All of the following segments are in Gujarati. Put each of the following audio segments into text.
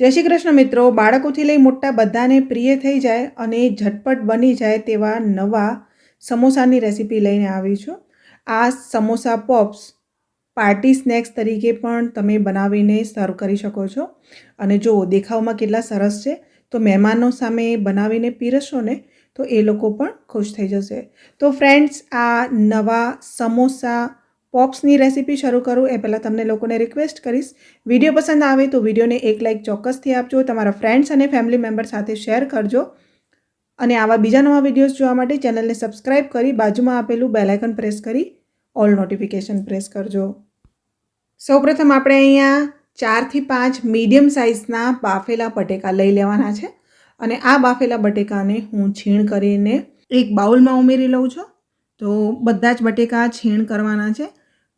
જય શ્રી કૃષ્ણ મિત્રો. બાળકોથી લઈ મોટા બધાને પ્રિય થઈ જાય અને ઝટપટ બની જાય તેવા નવા સમોસાની રેસીપી લઈને આવી છું. આ સમોસા પોપ્સ પાર્ટી સ્નેક્સ તરીકે પણ તમે બનાવીને સર્વ કરી શકો છો. અને જો દેખાવમાં કેટલા સરસ છે, તો મહેમાનો સામે બનાવીને પીરસશો ને, તો એ લોકો પણ ખુશ થઈ જશે. તો ફ્રેન્ડ્સ આ નવા સમોસા પોપ્સની રેસીપી શરૂ કરું, એ પહેલાં તમને લોકોને રિક્વેસ્ટ કરીશ. વીડિયો પસંદ આવે તો વિડીયોને એક લાઇક ચોક્કસથી આપજો, તમારા ફ્રેન્ડ્સ અને ફેમિલી મેમ્બર સાથે શેર કરજો. અને આવા બીજા નવા વિડીયોઝ જોવા માટે ચેનલને સબસ્ક્રાઇબ કરી બાજુમાં આપેલું બેલાઇકન પ્રેસ કરી ઓલ નોટિફિકેશન પ્રેસ કરજો. સૌપ્રથમ આપણે અહીંયા ચારથી પાંચ મીડિયમ સાઇઝના બાફેલા બટેકા લઈ લેવાના છે. અને આ બાફેલા બટેકાને હું છીણ કરીને એક બાઉલમાં ઉમેરી લઉં છું. તો બધા જ બટેકા છીણ કરવાના છે.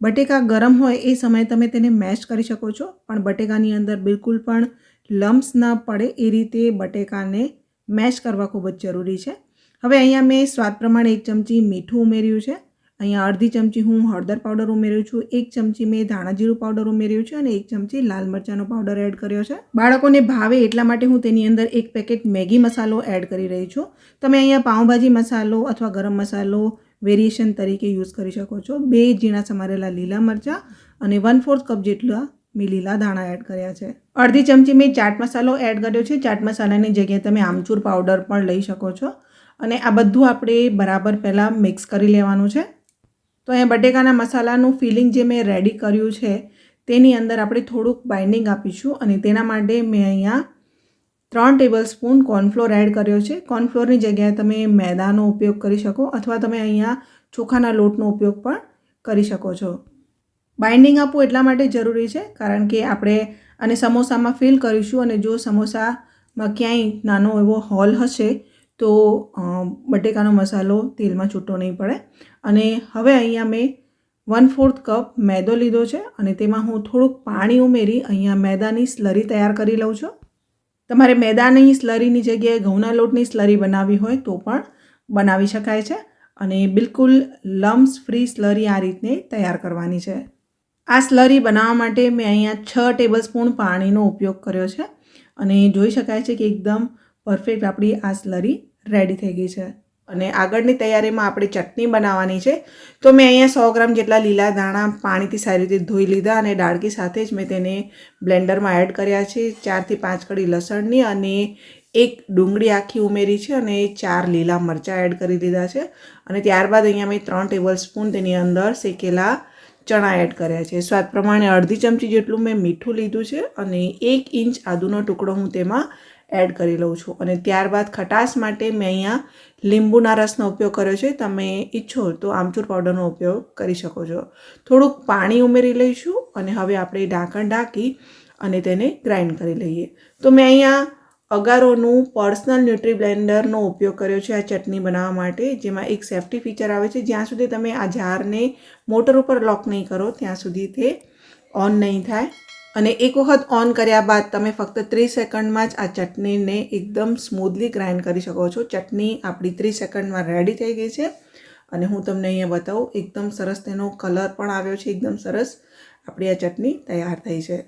બટેકા ગરમ હોય એ સમયે તમે તેને મેશ કરી શકો છો, પણ બટેકાની અંદર બિલકુલ પણ લમ્સ ન પડે એ રીતે બટેકાને મેશ કરવા ખૂબ જ જરૂરી છે. હવે અહીંયા મેં સ્વાદ પ્રમાણે એક ચમચી મીઠું ઉમેર્યું છે. અહીંયા અડધી ચમચી હું હળદર પાવડર ઉમેર્યું છું, એક ચમચી મેં ધાણા જીરું પાવડર ઉમેર્યું છે અને એક ચમચી લાલ મરચાંનો પાવડર એડ કર્યો છે. બાળકોને ભાવે એટલા માટે હું તેની અંદર એક પેકેટ મેગી મસાલો એડ કરી રહી છું. તમે અહીંયા પાઉંભાજી મસાલો અથવા ગરમ મસાલો વેરિએશન તરીકે યુઝ કરી શકો છો. બે ઝીણા સમારેલા લીલા મરચાં અને વન ફોર્થ કપ જેટલા મેં લીલા દાણા એડ કર્યા છે. અડધી ચમચી મેં ચાટ મસાલો એડ કર્યો છે. ચાટ મસાલાની જગ્યાએ તમે આમચૂર પાવડર પણ લઈ શકો છો. અને આ બધું આપણે બરાબર પહેલાં મિક્સ કરી લેવાનું છે. તો અહીંયા બટેકાના મસાલાનું ફિલિંગ જે મેં રેડી કર્યું છે, તેની અંદર આપણે થોડુંક બાઇન્ડિંગ આપીશું અને તેના માટે મેં અહીંયા ત્રણ ટેબલ સ્પૂન કોર્નફ્લોર એડ કર્યો છે. કોર્નફ્લોરની જગ્યાએ તમે મેદાનો ઉપયોગ કરી શકો અથવા તમે અહીંયા ચોખાના લોટનો ઉપયોગ પણ કરી શકો છો. બાઇન્ડિંગ આપવું એટલા માટે જરૂરી છે કારણ કે આપણે અને સમોસામાં ફિલ કરીશું અને જો સમોસામાં ક્યાંય નાનો એવો હોલ હશે તો બટેકાનો મસાલો તેલમાં છૂટો નહીં પડે. અને હવે અહીંયા મેં વન ફોર્થ કપ મેદો લીધો છે અને તેમાં હું થોડુંક પાણી ઉમેરી અહીંયા મેદાની સ્લરી તૈયાર કરી લઉં છું. તમારે મેદાની સ્લરીની જગ્યાએ ઘઉંના લોટની સ્લરી બનાવવી હોય તો પણ બનાવી શકાય છે અને બિલકુલ લમ્સ ફ્રી સ્લરી આ રીતને તૈયાર કરવાની છે. આ સ્લરી બનાવવા માટે મેં અહીંયા છ ટેબલ સ્પૂન પાણીનો ઉપયોગ કર્યો છે અને જોઈ શકાય છે કે એકદમ પરફેક્ટ આપણી આ સ્લરી રેડી થઈ ગઈ છે. અને આગળની તૈયારીમાં આપણે ચટણી બનાવવાની છે. તો મેં અહીંયા સો ગ્રામ જેટલા લીલા દાણા પાણીથી સારી રીતે ધોઈ લીધા અને ડાળકી સાથે જ મેં તેને બ્લેન્ડરમાં એડ કર્યા છે. ચારથી પાંચ કડી લસણની અને એક ડુંગળી આખી ઉમેરી છે અને ચાર લીલા મરચાં એડ કરી દીધા છે. અને ત્યારબાદ અહીંયા મેં ત્રણ ટેબલ સ્પૂન તેની અંદર શેકેલા ચણા એડ કર્યા છે. સ્વાદ પ્રમાણે અડધી ચમચી જેટલું મેં મીઠું લીધું છે અને એક ઇંચ આદુનો ટુકડો હું તેમાં એડ કરી લઉં છું. અને ત્યારબાદ ખટાશ માટે મેં અહીંયા લીંબુના રસનો ઉપયોગ કર્યો છે. તમે ઈચ્છો તો આમચૂર પાવડરનો ઉપયોગ કરી શકો છો. થોડુંક પાણી ઉમેરી લઈશું અને હવે આપણે ઢાંકણ ઢાંકી અને તેને ગ્રાઇન્ડ કરી લઈએ. તો મેં અહીંયા અગારોનું પર્સનલ ન્યુટ્રી બ્લેન્ડરનો ઉપયોગ કર્યો છે આ ચટણી બનાવવા માટે, જેમાં એક સેફ્ટી ફીચર આવે છે. જ્યાં સુધી તમે આ જારને મોટર ઉપર લોક નહીં કરો, ત્યાં સુધી તે ઓન નહીં થાય. અને એક વખત ઓન કર્યા બાદ તમે ફક્ત ત્રીસ સેકન્ડમાં જ આ ચટણીને એકદમ સ્મૂધલી ગ્રાઇન્ડ કરી શકો છો. ચટણી આપણી ત્રીસ સેકન્ડમાં રેડી થઈ ગઈ છે. અને હું તમને અહીંયા બતાવું, એકદમ સરસ તેનો કલર પણ આવ્યો છે. એકદમ સરસ આપણી આ ચટણી તૈયાર થઈ છે.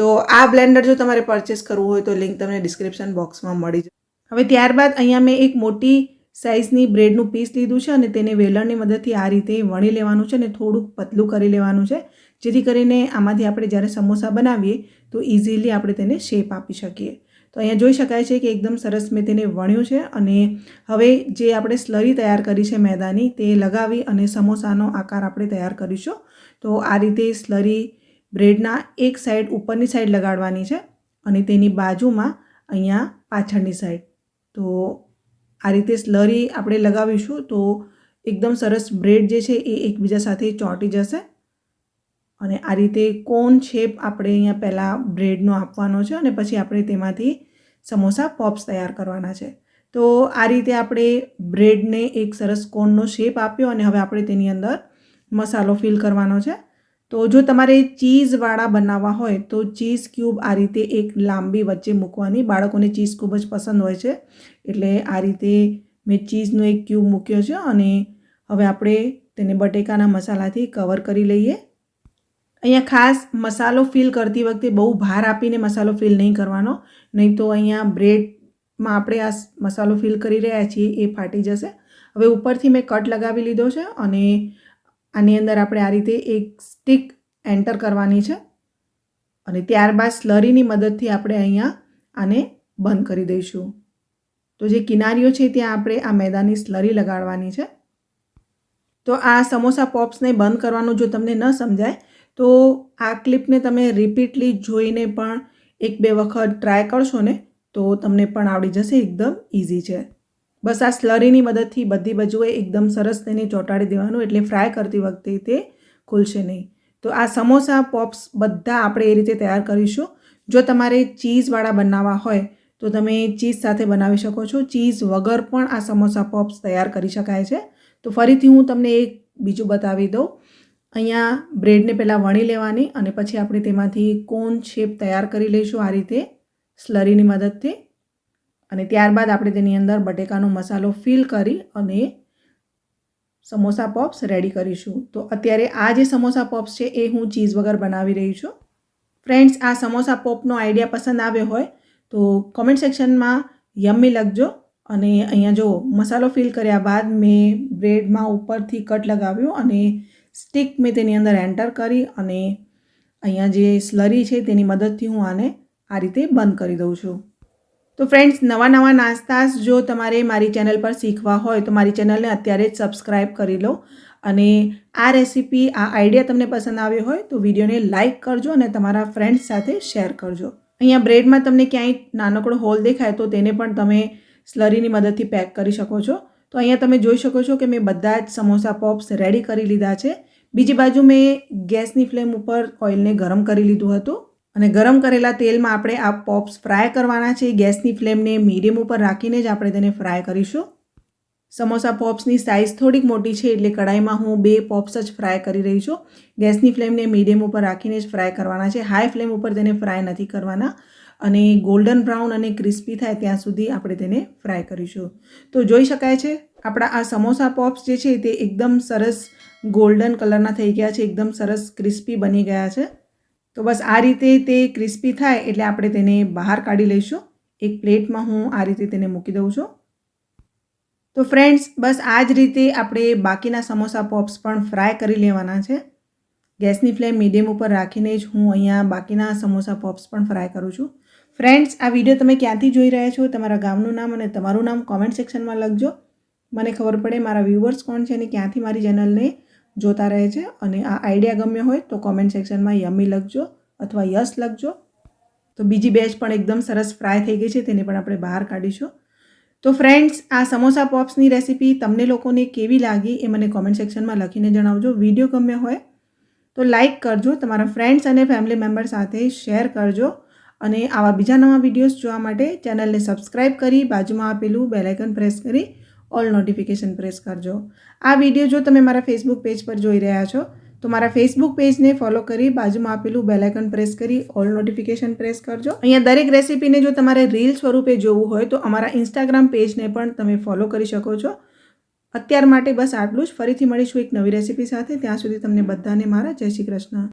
તો આ બ્લેન્ડર જો તમારે પરચેસ કરવું હોય તો લિંક તમને ડિસ્ક્રિપ્શન બોક્સમાં મળી જાય હવે ત્યારબાદ અહીંયા મેં એક મોટી સાઇઝની બ્રેડનું પીસ લીધું છે અને તેને વેલણની મદદથી આ રીતે વણી લેવાનું છે અને થોડુંક પતલું કરી લેવાનું છે. જેથી કરીને આમાંથી આપણે જ્યારે સમોસા બનાવીએ તો ઇઝીલી આપણે તેને શેપ આપી શકીએ. તો અહીંયા જોઈ શકાય છે કે એકદમ સરસ મેં તેને વણ્યું છે અને હવે જે આપણે સ્લરી તૈયાર કરી છે મેદાની તે લગાવી અને સમોસાનો આકાર આપણે તૈયાર કરીશું. તો આ રીતે સ્લરી બ્રેડના એક સાઈડ ઉપરની સાઈડ લગાડવાની છે અને તેની બાજુમાં અહીંયા પાછળની સાઈડ. તો આ રીતે સ્લરી આપણે લગાવીશું તો એકદમ સરસ બ્રેડ જે છે એ એકબીજા સાથે ચોંટી જશે. અને આ રીતે કોન શેપ આપણે અહીંયા પહેલાં બ્રેડનો આપવાનો છે અને પછી આપણે તેમાંથી સમોસા પોપ્સ તૈયાર કરવાના છે. તો આ રીતે આપણે બ્રેડને એક સરસ કોનનો શેપ આપ્યો અને હવે આપણે તેની અંદર મસાલો ફિલ કરવાનો છે. તો જો તમારે ચીઝવાળા બનાવવા હોય તો ચીઝ ક્યુબ આ રીતે એક લાંબી વચ્ચે મૂકવાની. બાળકોને ચીઝ ખૂબ જ પસંદ હોય છે. એટલે આ રીતે મેં ચીઝનો એક ક્યુબ મૂક્યો છે અને હવે આપણે તેને બટેકાના મસાલાથી કવર કરી લઈએ. અહીંયા ખાસ મસાલો ફિલ કરતી વખતે બહુ ભાર આપીને મસાલો ફિલ નહીં કરવાનો. નહીં તો અહીંયા બ્રેડમાં આપણે આ મસાલો ફિલ કરી રહ્યા છીએ એ ફાટી જશે. હવે ઉપરથી મેં કટ લગાવી લીધો છે અને આની અંદર આપણે આ રીતે એક સ્ટીક એન્ટર કરવાની છે. અને ત્યારબાદ સ્લરીની મદદથી આપણે અહીંયા આને બંધ કરી દઈશું. તો જે કિનારીઓ છે ત્યાં આપણે આ મેદાની સ્લરી લગાડવાની છે. તો આ સમોસા પોપ્સને બંધ કરવાનું જો તમને ન સમજાય, તો આ ક્લિપને તમે રિપીટલી જોઈને પણ એક બે વખત ટ્રાય કરશો ને, તો તમને પણ આવડી જશે, એકદમ ઇઝી છે. બસ આ સ્લરીની મદદથી બધી બાજુએ એકદમ સરસ તેને ચોંટાડી દેવાનું, એટલે ફ્રાય કરતી વખતે તે ખુલશે નહીં. તો આ સમોસા પોપ્સ બધા આપણે એ રીતે તૈયાર કરીશું. જો તમારે ચીઝવાળા બનાવવા હોય, તો તમે ચીઝ સાથે બનાવી શકો છો. ચીઝ વગર પણ આ સમોસા પોપ્સ તૈયાર કરી શકાય છે. તો ફરીથી હું તમને એક બીજું બતાવી દઉં. અહીંયા બ્રેડને પહેલાં વણી લેવાની અને પછી આપણે તેમાંથી કોન શેપ તૈયાર કરી લઈશું આ રીતે સ્લરીની મદદથી. અને ત્યારબાદ આપણે તેની અંદર બટેકાનો મસાલો ફિલ કરી અને સમોસા પોપ્સ રેડી કરીશું. તો અત્યારે આ જે સમોસા પપ્સ છે, એ હું ચીઝ વગર બનાવી રહી છું. ફ્રેન્ડ્સ આ સમોસા પોપનો આઈડિયા પસંદ આવ્યો હોય, તો કોમેન્ટ સેક્શનમાં યમ્મી લખજો. અને અહીંયા જો મસાલો ફિલ કર્યા બાદ મેં બ્રેડમાં ઉપરથી કટ લગાવ્યો અને સ્ટીક મેં તેની અંદર એન્ટર કરી અને અહીંયા જે સ્લરી છે, તેની મદદથી હું આને આ રીતે બંધ કરી દઉં છું. તો ફ્રેન્ડ્સ નવા નવા નાસ્તા જો તમારે મારી ચેનલ પર શીખવા હોય, તો મારી ચેનલને અત્યારે જ સબસ્ક્રાઈબ કરી લો. અને આ રેસીપી આ આઈડિયા તમને પસંદ આવ્યો હોય, તો વિડીયોને લાઇક કરજો અને તમારા ફ્રેન્ડ્સ સાથે શેર કરજો. અહીંયા બ્રેડમાં તમને ક્યાંય નાનકડો હોલ દેખાય, તો તેને પણ તમે સ્લરીની મદદથી પેક કરી શકો છો. તો અહીંયા તમે જોઈ શકો છો કે મેં બધા જ સમોસા પોપ્સ રેડી કરી લીધા છે. બીજી બાજુ મેં ગેસની ફ્લેમ ઉપર ઓઇલને ગરમ કરી લીધું હતું. અને ગરમ કરેલા તેલમાં આપણે આ પોપ્સ ફ્રાય કરવાના છે. ગેસની ફ્લેમને મીડિયમ ઉપર રાખીને જ આપણે તેને ફ્રાય કરીશું. સમોસા પોપ્સની સાઇઝ થોડીક મોટી છે એટલે કડાઈમાં હું બે પોપ્સ જ ફ્રાય કરી રહી છું. ગેસની ફ્લેમને મીડિયમ ઉપર રાખીને જ ફ્રાય કરવાના છે. હાઈ ફ્લેમ ઉપર તેને ફ્રાય નથી કરવાના. અને ગોલ્ડન બ્રાઉન અને ક્રિસ્પી થાય ત્યાં સુધી આપણે તેને ફ્રાય કરીશું. તો જોઈ શકાય છે, આપણા આ સમોસા પોપ્સ જે છે તે એકદમ સરસ ગોલ્ડન કલરના થઈ ગયા છે. એકદમ સરસ ક્રિસ્પી બની ગયા છે. તો બસ આ રીતે તે ક્રિસ્પી થાય એટલે આપણે તેને બહાર કાઢી લઈશું. એક પ્લેટમાં હું આ રીતે તેને મૂકી દઉં છું. તો ફ્રેન્ડ્સ, બસ આ જ રીતે આપણે બાકીના સમોસા પોપ્સ પણ ફ્રાય કરી લેવાના છે. ગેસની ફ્લેમ મીડિયમ ઉપર રાખીને જ હું અહીંયા બાકીના સમોસા પોપ્સ પણ ફ્રાય કરું છું. ફ્રેન્ડ્સ, આ વીડિયો તમે ક્યાંથી જોઈ રહ્યા છો? તમારા ગામનું નામ અને તમારું નામ કોમેન્ટ સેક્શનમાં લખજો. મને ખબર પડે મારા વ્યૂવર્સ કોણ છે અને ક્યાંથી મારી ચેનલને જોતા રહે છે અને આ આઈડિયા ગમ્યો હોય તો કોમેન્ટ સેક્શનમાં યમી લખજો અથવા યસ લખજો. તો બીજી બેચ પણ એકદમ સરસ ફ્રાય થઈ ગઈ છે તેને પણ આપણે બહાર કાઢીશું. તો ફ્રેન્ડ્સ આ સમોસા પોપ્સની રેસીપી તમને લોકોને કેવી લાગી એ મને કોમેન્ટ સેક્શનમાં લખીને જણાવજો. વીડિયો ગમ્યો હોય તો લાઇક કરજો, તમારા ફ્રેન્ડ્સ અને ફેમિલી મેમ્બર સાથે શેર કરજો અને આવા બીજા નવા વિડીયોઝ જોવા માટે ચેનલને સબસ્ક્રાઈબ કરી બાજુમાં આપેલું બેલાઇકન પ્રેસ કરી ઓલ નોટિફિકેશન પ્રેસ કરજો. આ વીડિયો જો તમે મારા ફેસબુક પેજ પર જોઈ રહ્યા છો, તો મારા ફેસબુક પેજને ફોલો કરી બાજુમાં આપેલું બેલાઇકન પ્રેસ કરી ઓલ નોટિફિકેશન પ્રેસ કરજો. અહીંયા દરેક રેસીપીને જો તમારે રીલ સ્વરૂપે જોવું હોય, તો અમારા ઇન્સ્ટાગ્રામ પેજને પણ તમે ફોલો કરી શકો છો. અત્યાર માટે બસ આટલું જ. ફરીથી મળીશું એક નવી રેસીપી સાથે. ત્યાં સુધી તમને બધાને મારા જય શ્રી કૃષ્ણ.